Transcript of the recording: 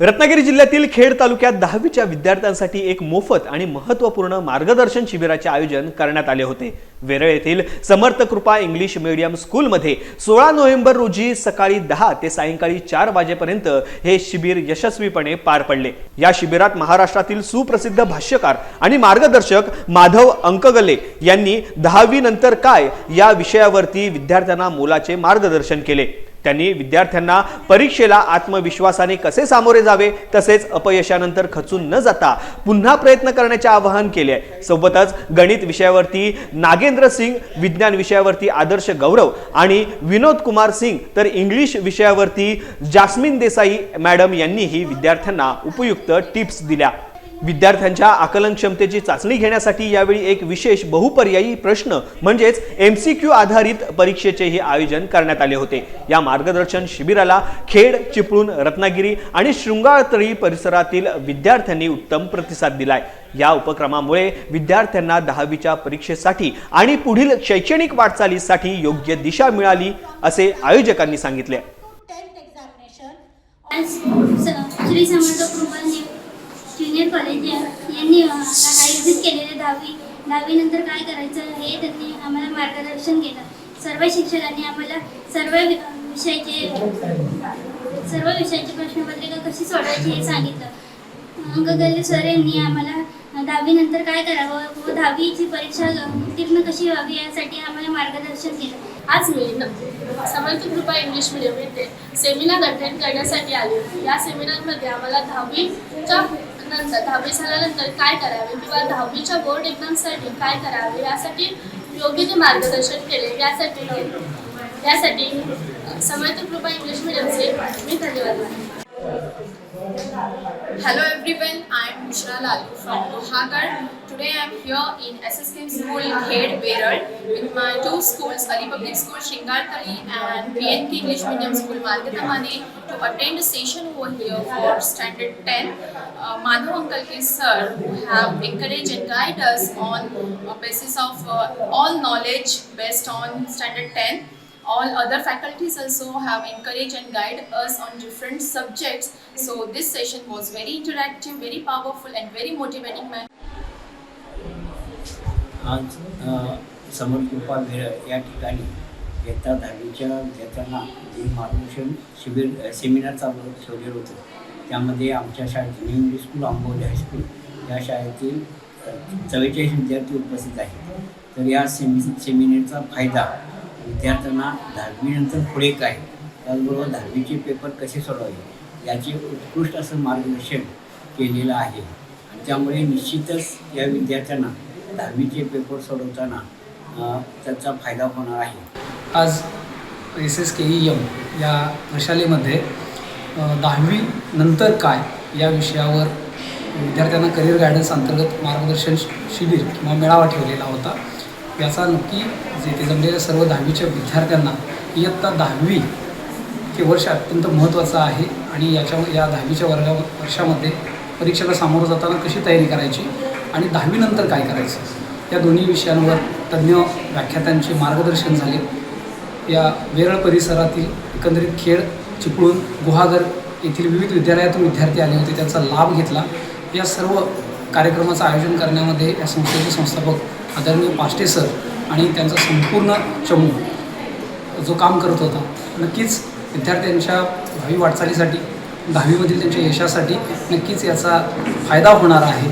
रत्नागिरी जिल्ह्यातील खेड तालुक्यात दहावीच्या विद्यार्थ्यांसाठी एक मोफत आणि महत्त्वपूर्ण मार्गदर्शन शिबिराचे आयोजन करण्यात आले होते. वेरळ येथील समर्थ कृपा इंग्लिश मीडियम स्कूलमध्ये सोळा नोव्हेंबर रोजी सकाळी दहा ते सायंकाळी चार वाजेपर्यंत हे शिबिर यशस्वीपणे पार पडले. या शिबिरात महाराष्ट्रातील सुप्रसिद्ध भाष्यकार आणि मार्गदर्शक माधव अंकगले यांनी दहावी नंतर काय या विषयावरती विद्यार्थ्यांना मोलाचे मार्गदर्शन केले. त्यांनी विद्यार्थ्यांना परीक्षेला आत्मविश्वासाने कसे सामोरे जावे तसेच अपयशानंतर खचून न जाता पुन्हा प्रयत्न करण्याचे आवाहन केले. आहे सोबतच गणित विषयावरती नागेंद्र सिंग विज्ञान विषयावरती आदर्श गौरव आणि विनोद कुमार सिंग तर इंग्लिश विषयावरती जास्मिन देसाई मॅडम यांनीही विद्यार्थ्यांना उपयुक्त टिप्स दिल्या. विद्यार्थ्यांच्या आकलन क्षमतेची चाचणी घेण्यासाठी यावेळी एक विशेष बहुपर्यायी प्रश्न म्हणजेच एम सी क्यू आधारित परीक्षेचेही आयोजन करण्यात आले होते. या मार्गदर्शन शिबिराला खेड चिपळूण रत्नागिरी आणि शृंगारतळी परिसरातील विद्यार्थ्यांनी उत्तम प्रतिसाद दिलाय. या उपक्रमामुळे विद्यार्थ्यांना दहावीच्या परीक्षेसाठी आणि पुढील शैक्षणिक वाटचालीसाठी योग्य दिशा मिळाली असे आयोजकांनी सांगितले टेन्थ एक्झामिनेशन आज श्री समर्थ कृपा ज्युनियर कॉलेज यांनी आयोजित केलेले दहावी दहावीनंतर काय करायचं हे त्यांनी आम्हाला मार्गदर्शन केलं. सर्व शिक्षकांनी आम्हाला सर्व विषयाचे सर्व विषयाची प्रश्नपत्रिका कशी सोडवायची हे सांगितलं. अंकगल्ले सर यांनी आम्हाला दहावीनंतर काय करावं व दहावीची परीक्षा उत्तीर्ण कशी व्हावी यासाठी आम्हाला मार्गदर्शन केलं. आज मी समर्थ कृपा इंग्लिश मिडियम येथे सेमिनार अटेंड करण्यासाठी आले होते. या सेमिनारमध्ये आम्हाला दहावीच्या नंतर दहावी झाल्यानंतर काय करावे? किंवा दहावीच्या बोर्ड एक्झामसाठी काय करावे? यासाठी योग्य ते मार्गदर्शन केले. यासाठी यासाठी समर्थ कृपा इंग्लिश मिडियमचे मी धन्यवाद मानते. Hello everyone, I am Bushra Lalu from Lohagar. Today I am here in SSK School, Khed, Veral, with my two schools, Ali Public School, Shingartali and PNK English Medium School, Margatamani, to attend a session over here for Standard 10. Uh, Madhav Unkalke sir, who have encouraged and guide us on a basis of uh, all knowledge based on Standard 10 all other faculties also have encouraged and guided us on different subjects so this session was very interactive very powerful and very motivating man आज अ, समर कृपा भेळ या ठिकाणी इयत्ता दहावीच्या विद्यार्थ्यांना जे मार्गदर्शन शिबिर अ, सेमिनार चालू ठेवलेलं होतं त्यामध्ये आमच्या शाळेत new English school Amboli high school या शाळेतील चव्वेचाळीस विद्यार्थी उपस्थित आहेत तर या सेमि सेमिनारचा फायदा विद्यार्थ्यांना दहावीनंतर पुढे काय? त्याचबरोबर दहावीचे पेपर कसे सोडवावे? याचे उत्कृष्ट असं मार्गदर्शन केलेलं आहे. आणि त्यामुळे निश्चितच या विद्यार्थ्यांना दहावीचे पेपर सोडवताना त्याचा फायदा होणार आहे. आज S S K E M या प्रशालेमध्ये दहावी नंतर काय या विषयावर विद्यार्थ्यांना करिअर गायडन्स अंतर्गत मार्गदर्शन शिबिर किंवा मेळावा ठेवलेला होता. याचा नक्की जे ते जमलेल्या सर्व दहावीच्या विद्यार्थ्यांना इयत्ता दहावी हे वर्ष अत्यंत महत्त्वाचं आहे आणि याच्या या दहावीच्या वर्गा वर्षामध्ये परीक्षेला सामोरं जाताना कशी तयारी करायची आणि दहावीनंतर काय करायचं? या दोन्ही विषयांवर तज्ज्ञ व्याख्यात्यांचे मार्गदर्शन झाले. या वेरळ परिसरातील एकंदरीत खेड चिपळूण गुहागर येथील विविध विद्यालयातून विद्यार्थी आले होते. त्यांचा लाभ घेतला. या सर्व कार्यक्रमाचं आयोजन करण्यामध्ये या संस्थेचे संस्थापक आदरणीय पाष्टे सर आणि त्यांचा संपूर्ण चमू जो काम करत होता नक्कीच विद्यार्थ्यांच्या भावी वाटचालीसाठी दहावीमधील त्यांच्या यशासाठी नक्कीच याचा फायदा होणार आहे.